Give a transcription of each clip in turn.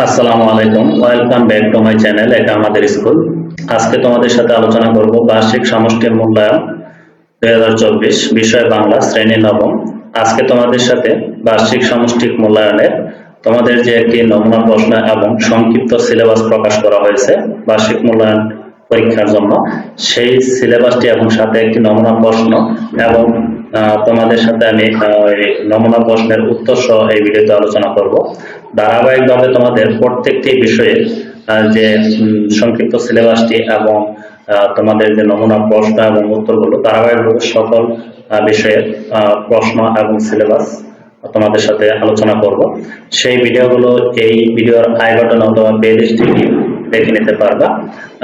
আসসালামু আলাইকুম। Welcome back to my channel এটা আমাদের স্কুল। আজকে তোমাদের সাথে আলোচনা করব বার্ষিক সমষ্টির মূল্যায়ন দুই হাজার চব্বিশ, বিষয় বাংলা, শ্রেণি নবম। আজকে তোমাদের সাথে বার্ষিক সমষ্টিক মূল্যায়নের তোমাদের যে একটি নমুনা প্রশ্ন এবং সংক্ষিপ্ত সিলেবাস প্রকাশ করা হয়েছে বার্ষিক মূল্যায়ন পরীক্ষার জন্য, সেই সিলেবাসটি এবং সাথে একটি নমুনা প্রশ্ন এবং তোমাদের সাথে আমি নমুনা প্রশ্নের উত্তর সহ এই ভিডিওতে আলোচনা করব। ধারাবাহিকভাবে তোমাদের প্রত্যেকটি বিষয়ে যে সংক্ষিপ্ত সিলেবাসটি এবং তোমাদের যে নমুনা প্রশ্ন এবং উত্তরগুলো ধারাবাহিকভাবে সকল আহ, প্রশ্ন এবং সিলেবাস তোমাদের সাথে আলোচনা করব। সেই ভিডিওগুলো এই ভিডিওর আই বাটন অথবা প্লে দেখে নিতে পারবা।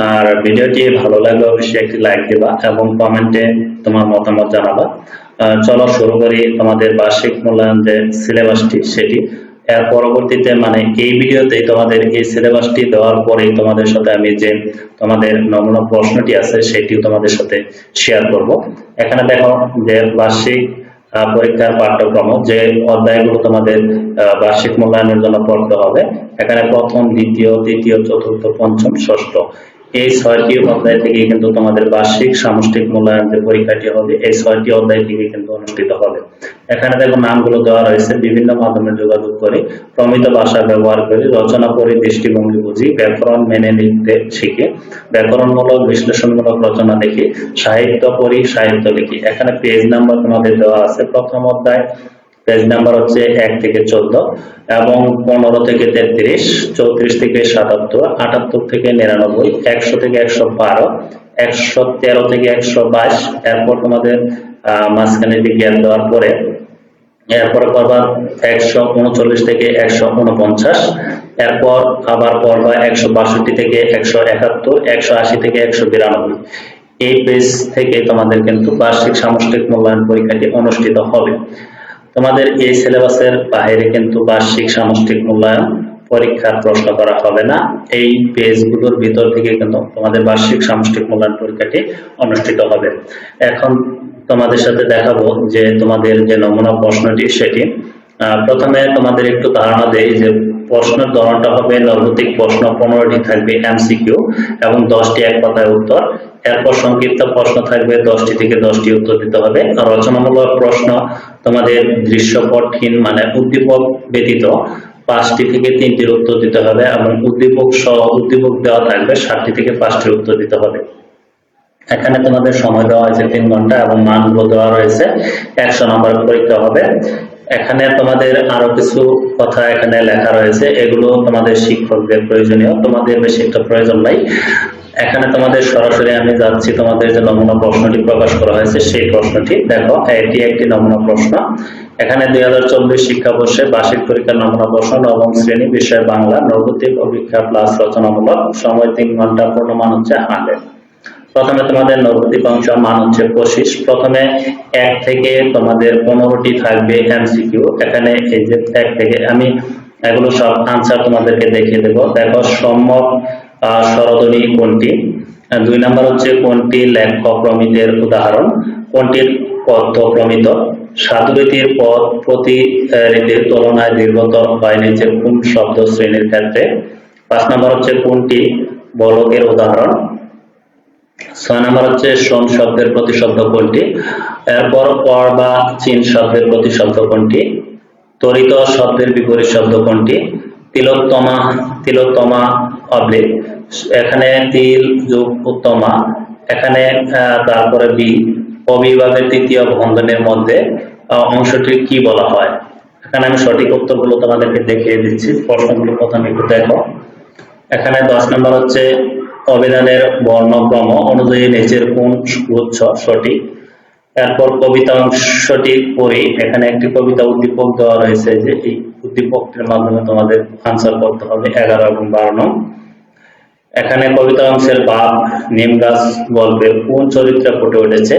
আর ভিডিওটি ভালো লাগলে অবশ্যই একটি লাইক দিবা এবং কমেন্টে তোমার মতামত জানাবা। চলো শুরু করি তোমাদের বার্ষিক মূল্যায়ন যে সিলেবাসটি সেটি। এর পরবর্তীতে মানে এই ভিডিওতে তোমাদের এই সিলেবাসটি দেওয়ার পরেই তোমাদের সাথে আমি যে তোমাদের নমুনা প্রশ্নটি আছে, সেটিও তোমাদের সাথে শেয়ার করব। এখানে দেখো যে বার্ষিক পরীক্ষার পাঠ্যক্রম যে অধ্যায়গুলো তোমাদের বার্ষিক মূল্যায়নের জন্য পড়তে হবে। এখানে প্রথম, দ্বিতীয়, তৃতীয়, চতুর্থ, পঞ্চম, ষষ্ঠ। এই ছয়টি অধ্যায় থেকে কিন্তু তোমাদের বার্ষিক সামষ্টিক মূল্যায়ন যে পরীক্ষাটি হবে। এই ছয়টি অধ্যায় থেকে কিন্তু অনুষ্ঠিত হবে। এখানে দেখো নামগুলো দেওয়া রয়েছে। বিভিন্ন মাধ্যমে যোগাযোগ করে, প্রমিত ভাষা ব্যবহার করে, রচনা, পড়ি, দৃষ্টিভঙ্গি বুঝি, ব্যাকরণ মেনে নিতে শিখে, ব্যাকরণমূলক বিশ্লেষণমূলক রচনা দেখি, সাহিত্য পড়ি, সাহিত্য লিখি। এখানে পেজ নাম্বার তোমাদের দেওয়া আছে। প্রথম অধ্যায় পেজ নাম্বার হচ্ছে এক থেকে চোদ্দ এবং পনেরো থেকে তেত্রিশ, চৌত্রিশ থেকে সাতাত্তর, আটাত্তর থেকে নিরানব্বই, একশো থেকে একশো বারো, একশো তেরো থেকে একশো বাইশ। এরপর তোমাদের মাঝখানে বিজ্ঞান দেওয়ার পরে, এরপরে পড়বা একশো উনচল্লিশ থেকে একশো উনপঞ্চাশ। এরপর আবার পড়বা একশো বাষট্টি থেকে একশো একাত্তর, একশো আশি থেকে একশো বিরানব্বই। এই পেজ থেকে তোমাদের কিন্তু বার্ষিক সামষ্টিক মূল্যায়ন পরীক্ষাটি অনুষ্ঠিত হবে। তোমাদের এই সিলেবাসের বাইরে কিন্তু বার্ষিক সামষ্টিক মূল্যায়ন পরীক্ষার প্রশ্ন করা হবে না। এই পেজগুলোর ভিতর থেকে কিন্তু তোমাদের বার্ষিক সামষ্টিক মূল্যায়ন পরীক্ষাটি অনুষ্ঠিত হবে। এখন তোমাদের সাথে দেখাবো যে তোমাদের যে নমুনা প্রশ্নটি সেটি। প্রথমে তোমাদের একটু ধারণা দেই যে প্রশ্নের ধরনটা হবে নৈর্গতিক প্রশ্ন, পনেরোটি থাকবে এমসিকিউ এবং দশটি এক কথায় উত্তর। এরপর সংক্ষিপ্ত প্রশ্ন থাকবে, দশটি থেকে দশটি উত্তর দিতে হবে। রচনামূলক প্রশ্ন তোমাদের দৃশ্যপটহীন মানে উদ্দীপক ব্যতীত পাঁচটি থেকে তিনটির উত্তর দিতে হবে এবং উদ্দীপক সহ উদ্দীপক দেওয়া থাকবে সাতটি থেকে পাঁচটির উত্তর দিতে হবে। এখানে তোমাদের সময় দেওয়া হয়েছে তিন ঘণ্টা এবং মানগুলো দেওয়া রয়েছে, একশো নম্বর পরীক্ষা হবে। এখানে তোমাদের আরও কিছু কথা এখানে লেখা রয়েছে, এগুলো তোমাদের শিক্ষকদের প্রয়োজনীয়, তোমাদের বেশি একটা প্রয়োজন নাই। এখানে তোমাদের সরাসরি আমি যাচ্ছি তোমাদের যে নমুনা প্রশ্নটি প্রকাশ করা হয়েছে সেই প্রশ্নটি। দেখো এটি একটি নমুনা প্রশ্ন। এখানে দুই হাজার চব্বিশ শিক্ষাবর্ষে বার্ষিক পরীক্ষার নমুনা প্রশ্ন নবম শ্রেণি বিষয় বাংলা নৈর্গতিক অভিক্ষা প্লাস রচনামূলক সময় তিন ঘণ্টা পূর্ণমান হচ্ছে হান্ড্রেড। প্রথমে তোমাদের নৈর্গতিক অংশ মান হচ্ছে পঁচিশ। প্রথমে এক থেকে তোমাদের পনেরোটি থাকবে এমসিকিউ। এখানে এই যে এক থেকে আমি এগুলো সব আনসার তোমাদেরকে দেখিয়ে দেবো। দেখো আহ, স্বরধ্বনি কোনটি? দুই নাম্বার হচ্ছে কোনটি লেখ্য প্রমিতের উদাহরণ? কোনটির পদ্য প্রমিত সাধুরীতির পদ প্রতি রীতির তুলনায় দীর্ঘতর হয় নিচে কোন শব্দ শ্রেণির ক্ষেত্রে? পাঁচ নাম্বার হচ্ছে কোনটি? বলকের উদাহরণ। ছয় নাম্বার হচ্ছে সোম শব্দের প্রতিশব্দ কোনটি? এরপর পর বা চীন শব্দের প্রতিশব্দ কোনটি? তরিত শব্দের বিপরীত শব্দ কোনটি? তিলোত্তমা তিলোত্তমা অবলিক এখানে তিল, যোগ, উত্তমা, এখানে তারপরে বি, অবিভাগের তৃতীয় বন্ধনের মধ্যে অংশটি কি বলা হয়? এখানে আমি সঠিক উত্তরগুলো তোমাদেরকে দেখিয়ে দিচ্ছি, প্রশ্নগুলো প্রথমে একটু দেখো। এখানে দশ নম্বর হচ্ছে অভিধানের বর্ণক্রম অনুযায়ী নিচের কোন গুচ্ছ সঠিক? এরপর কবিতা অংশটি পড়ি, এখানে একটি কবিতা উদ্দীপক দেওয়া রয়েছে যে এই উদ্দীপকের মাধ্যমে তোমাদের আনসার করতে হবে, এগারো এবং বারো নং। এখানে কবিতা অংশের বাপ নিম গাছ গল্পের কোন চরিত্রে ফুটে উঠেছে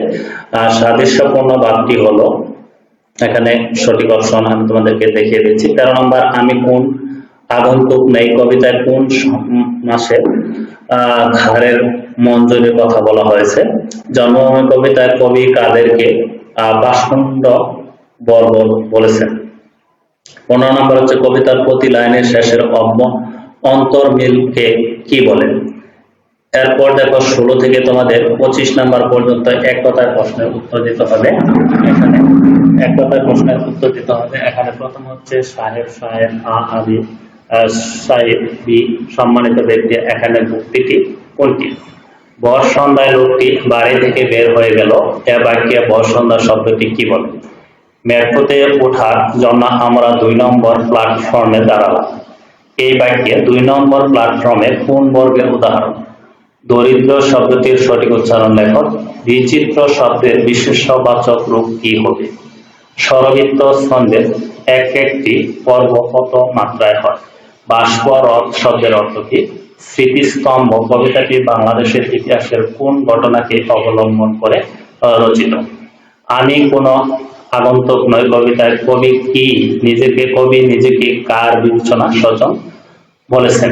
আর সাদৃশ্যপূর্ণ বাপটি হলো, এখানে সঠিক অপশন আমি তোমাদেরকে দেখিয়ে দিচ্ছি, তেরো নম্বর, আমি কোন আগন্তুক নেই, কবিতায় কোন মাসে ঘাড়ের মঞ্জুরির কথা বলা হয়েছে, জন্মভূমি কবিতায় কবি কাদেরকে, আহ পাষণ্ড বর বলেছেন। পনেরো নম্বর হচ্ছে কবিতার প্রতি লাইনের শেষের অব্য অন্তর্মিলকে কি বলে এরপর দেখো ষোলো থেকে তোমাদের পঁচিশ নাম্বার পর্যন্ত এক কথায় প্রশ্নের উত্তর দিতে হবে। এখানে এক কথায় প্রশ্নের উত্তর দিতে হবে। এখানে প্রথম হচ্ছে সাহেব সাহেব, আ, আবি সাহেব, বি, সম্মানিত ব্যক্তি, এখানে ভক্তিটি কোনটি? বর সন্ধ্যায় লোকটি বাড়ি থেকে বের হয়ে গেল। এ বাক্যে বর সন্ধ্যা শব্দটি কি বলে? মেট্রোতে ওঠার জন্য আমরা দুই নম্বর প্ল্যাটফর্মে দাঁড়ালাম। এই বাক্যে দুই নম্বর প্ল্যাটফর্মে কোন বর্গের উদাহরণ? দরিদ্র শব্দটির সঠিক উচ্চারণ লেখক, বিচিত্র শব্দের বিশেষবাচক রূপ কি হবে? স্বরবৃত্ত ছন্দের এক একটি পর্ব কত মাত্রায় হয়? বাষ্প রথ শব্দের অর্থ কি? স্মৃতিস্তম্ভ কবিতাটি বাংলাদেশের ইতিহাসের কোন ঘটনাকে অবলম্বন করে রচিত? আমি কোন আগন্তুক নয় কবিতায় কবি কি? নিজেকে কবি, নিজেকে কার বিবেচনা স্বজন বলেছেন,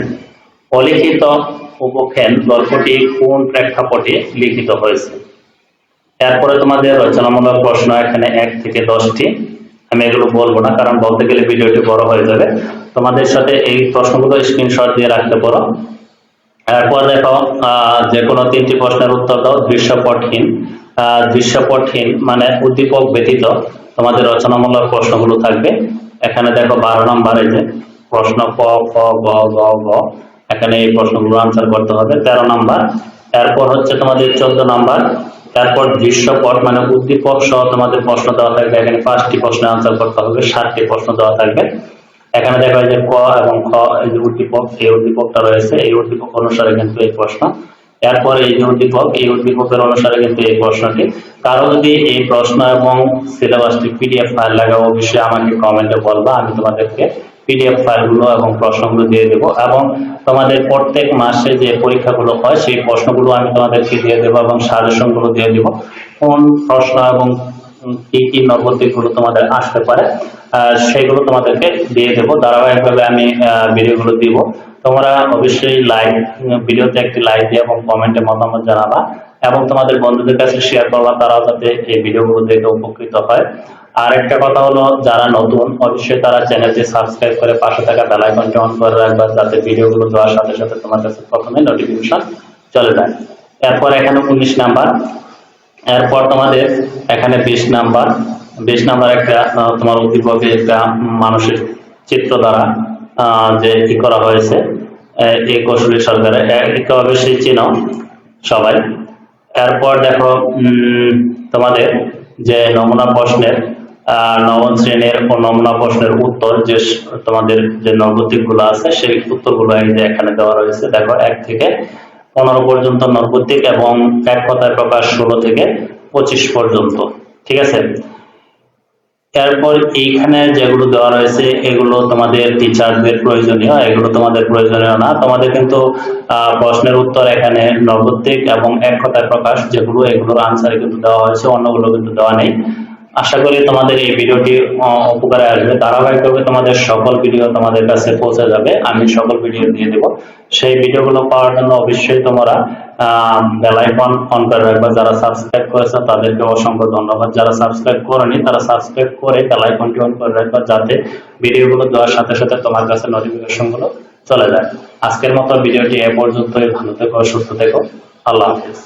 অলিখিত উপখ্যান গল্পটি কোন প্রেক্ষাপটে লিখিত হয়েছে? এরপরে তোমাদের রচনামূলক প্রশ্ন এখানে এক থেকে দশটি। আমি এগুলো বলব না, কারণ বলতে গেলে ভিডিওটি বড় হয়ে যাবে। তোমাদের সাথে এই প্রশ্নগুলো স্ক্রিনশট দিয়ে রাখতে পারো। এরপর দেখো যে কোনো তিনটি প্রশ্নের উত্তর দাও, দৃশ্যপটহীন। দৃশ্যপটহীন মানে উদ্দীপক ব্যতীত তোমাদের রচনামূলক প্রশ্নগুলো থাকবে। এখানে দেখো বারো নম্বরে যে প্রশ্ন ক, খ, গ গ গ। এখানে এই প্রশ্নগুলো আনসার করতে হবে। তেরো নাম্বার, এরপর হচ্ছে তোমাদের চোদ্দ নম্বর। তারপর দৃশ্যপট মানে উদ্দীপক সহ তোমাদের প্রশ্ন দেওয়া থাকবে। এখানে পাঁচটি প্রশ্নের আনসার করতে হবে, সাতটি প্রশ্ন দেওয়া থাকবে। এখানে দেখা যায় ক এবং খ, এই যে উদ্দীপক, এই উদ্দীপকটা রয়েছে। এই উদ্দীপক অনুসারে কিন্তু এই প্রশ্ন এরপর এই যে উদ্দীপক এই উদ্দীপকের অনুসারে কিন্তু এই প্রশ্নটি। কারও যদি এই প্রশ্ন এবং সিলেবাসটি পিডিএফ ফাইল লাগাও, অবশ্যই আমাকে কমেন্টে বলবা, আমি তোমাদেরকে পিডিএফ ফাইলগুলো এবং প্রশ্নগুলো দিয়ে দেব। এবং তোমাদের প্রত্যেক মাসে যে পরীক্ষাগুলো হয়, সেই প্রশ্নগুলো আমি তোমাদেরকে দিয়ে দেবো এবং সাজেশনগুলো দিয়ে দেবো। কোন প্রশ্ন এবং কি কি নবদ্বীপগুলো তোমাদের আসতে পারে সেগুলো তোমাদেরকে দিয়ে দেবো। ধারাবাহিকভাবে আমি ভিডিওগুলো দিব। তোমরা অবশ্যই লাইক ভিডিওতে একটি লাইক দিয়ে এবং কমেন্টে মতামত জানাবা এবং তোমাদের বন্ধুদের কাছে শেয়ার করবা, তারাও যাতে এই ভিডিওগুলো দেখে উপকৃত হয়। আর একটা কথা হলো, যারা নতুন, অবশ্যই তারা চ্যানেলটি সাবস্ক্রাইব করে পাশে থাকা বেল আইকনটি অন করে রাখবা, যাতে ভিডিওগুলো দেওয়ার সাথে সাথে তোমার কাছে প্রথমে নোটিফিকেশন চলে যায়। এরপর এখানে উনিশ নাম্বার এরপর তোমাদের এখানে বিশ নাম্বার। বিশ নাম্বার একটা তোমার উদ্দীপকে একটা মানুষের চিত্র দ্বারা যে কি করা হয়েছে এই কৌশলী সরকারের। একে অবশ্যই চিনো সবাই? এরপর দেখো তোমাদের যে নমুনা প্রশ্নের নবম শ্রেণির ও নমুনা প্রশ্নের উত্তর যে তোমাদের যে নবদ্বীপগুলো আছে, সেই উত্তরগুলো এই যে এখানে দেওয়া রয়েছে, দেখো, এক থেকে পনেরো পর্যন্ত নবদ্বীপ এবং এক কথায় প্রকাশ ষোলো থেকে পঁচিশ পর্যন্ত। ঠিক আছে? এরপর এইখানে যেগুলো দেওয়া রয়েছে, এগুলো তোমাদের টিচারদের প্রয়োজনীয়, এগুলো তোমাদের প্রয়োজনীয় না। তোমাদের কিন্তু প্রশ্নের উত্তর এখানে নবদ্বীপ এবং এক কথায় প্রকাশ যেগুলো, এগুলোর আনসারে কিন্তু দেওয়া হয়েছে, অন্যগুলো কিন্তু দেওয়া নেই। আশা করি তোমাদের এই ভিডিওটি উপকারে আসবে। ধারাবাহিকভাবে তোমাদের সকল ভিডিও তোমাদের কাছে পৌঁছে যাবে। আমি সকল ভিডিও দিয়ে দেব। সেই ভিডিওগুলো পাওয়ার জন্য অবশ্যই তোমরা বেল আইকন অন করে রাখবা। যারা সাবস্ক্রাইব করেছে, তাদেরকে অসংখ্য ধন্যবাদ। যারা সাবস্ক্রাইব করেনি, তারা সাবস্ক্রাইব করে বেল আইকনটি অন করে রাখবা, যাতে ভিডিওগুলো দেওয়ার সাথে সাথে তোমার কাছে নোটিফিকেশনগুলো চলে যায়। আজকের মতো ভিডিওটি এ পর্যন্তই। ভালো থেকো, সুস্থ থেকো। আল্লাহ হাফিজ।